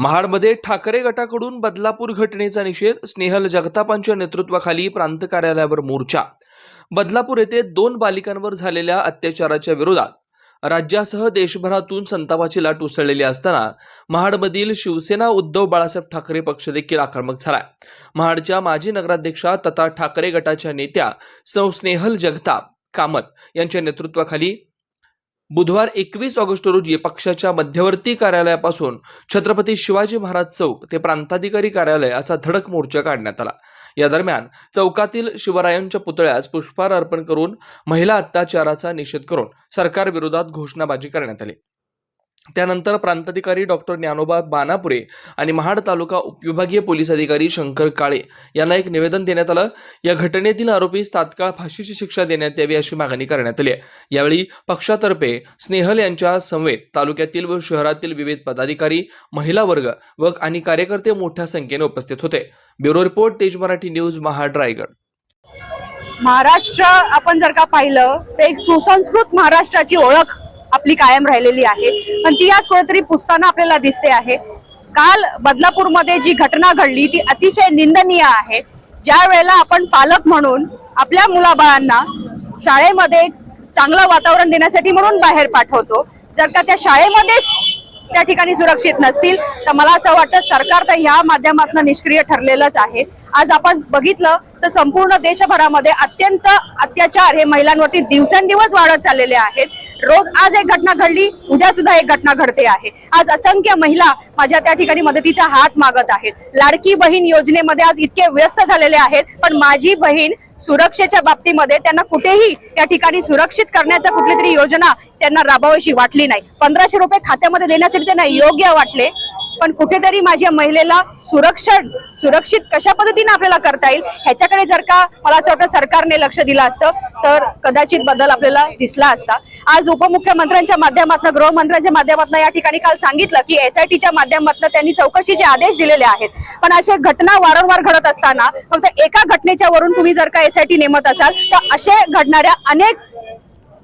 महाडमध्ये ठाकरे गटाकडून बदलापूर घटनेचा निषेध स्नेहल जगतापांच्या नेतृत्वाखाली प्रांत कार्यालयावर मोर्चा. बदलापूर येथे दोन बालिकांवर झालेल्या अत्याचाराच्या विरोधात राज्यासह देशभरातून संतापाची लाट उसळलेली असताना महाडमधील शिवसेना उद्धव बाळासाहेब ठाकरे पक्ष देखील आक्रमक झालाय. महाडच्या माजी नगराध्यक्षा तथा ठाकरे गटाच्या नेत्या स्नेहल जगताप कामत यांच्या नेतृत्वाखाली बुधवार एकवीस ऑगस्ट रोजी पक्षाच्या मध्यवर्ती कार्यालयापासून छत्रपती शिवाजी महाराज चौक ते प्रांताधिकारी कार्यालय असा धडक मोर्चा काढण्यात आला. या दरम्यान चौकातील शिवरायांच्या पुतळ्यास पुष्पहार अर्पण करून महिला अत्याचाराचा निषेध करून सरकारविरोधात घोषणाबाजी करण्यात आली. त्यानंतर प्रांताधिकारी डॉक्टर ज्ञानोबा बानापुरे आणि महाड तालुका उपविभागीय पोलीस अधिकारी शंकर काळे यांना एक निवेदन देण्यात आलं. या घटनेतील आरोपीस तात्काळ फाशीची शिक्षा देण्यात यावी अशी मागणी करण्यात आली आहे. यावेळी पक्षातर्फे स्नेहल यांच्या समवेत तालुक्यातील व शहरातील विविध पदाधिकारी महिला वर्ग व आणि कार्यकर्ते मोठ्या संख्येने उपस्थित होते. Bureau report Tej Marathi news Mahad Raigad. Maharashtra आपण जर का पाहिलं तर एक सुसंस्कृत महाराष्ट्राची ओळख आपली कायम राहिलेली आहे. पण ती आज कुठेतरी पुसताना आपल्याला दिसते आहे. काल बदलापूरमध्ये जी घटना घडली ती अतिशय निंदनीय आहे. ज्या वेळेला आपण पालक म्हणून आपल्या मुलाबाळांना शाळेमध्ये चांगलं वातावरण देण्यासाठी म्हणून बाहेर पाठवतो. जर का त्या शाळेमध्येच त्या ठिकाणी सुरक्षित नसतील तर मला असं वाटतं सरकार तर ह्या माध्यमातून निष्क्रिय ठरलेलंच आहे. आज आपण बघितलं तर संपूर्ण देशभरामध्ये अत्यंत अत्याचार हे महिलांवरती दिवसेंदिवस वाढत चाललेले आहेत. रोज आज एक घटना घडली उद्या सुद्धा एक घटना घडते आहे. आज असंख्य महिला माझ्या त्या ठिकाणी मदतीचा हात मागत आहेत. लाडकी बहीण योजनेमध्ये आज इतके व्यस्त झालेले आहेत पण माझी बहीण सुरक्षेच्या बाबतीमध्ये त्यांना कुठेही त्या ठिकाणी सुरक्षित करण्याचा कुठली तरी योजना त्यांना राबवावीशी वाटली नाही. पंधराशे रुपये खात्यामध्ये देण्यासाठी त्यांना योग्य वाटले पण कुठेतरी माझ्या महिलेला सुरक्षण सुरक्षित कशा पद्धतीने आपल्याला करता येईल ह्याच्याकडे जर का मला असं वाटतं सरकारने लक्ष दिलं असतं तर कदाचित बदल आपल्याला दिसला असता. आज उपमुख्यमंत्र्यांच्या माध्यमातून गृहमंत्र्यांच्या माध्यमातून या ठिकाणी काल सांगितलं की एसआयटीच्या माध्यमातून त्यांनी चौकशीचे आदेश दिलेले आहेत पण अशा घटना वारंवार घडत असताना फक्त एका घटनेच्या वरून तुम्ही जर का एसआयटी नेमत असाल तर असे घडणाऱ्या अनेक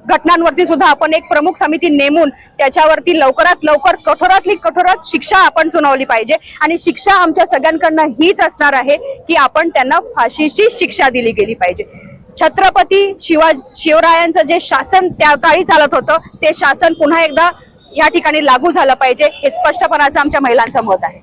घटनांवरती सुद्धा आपण एक प्रमुख समिती नेमून त्याच्यावरती लवकरात लवकर कठोरातली कठोरात शिक्षा आपण सुनावली पाहिजे. आणि शिक्षा आमच्या सगळ्यांकडनं हीच असणार आहे की आपण त्यांना फाशीची शिक्षा दिली गेली पाहिजे. छत्रपती शिवा शिवरायांचं जे शासन त्या काळी चालत होतं ते शासन पुन्हा एकदा या ठिकाणी लागू झालं पाहिजे हे स्पष्टपणाचं आमच्या महिलांचं मत आहे.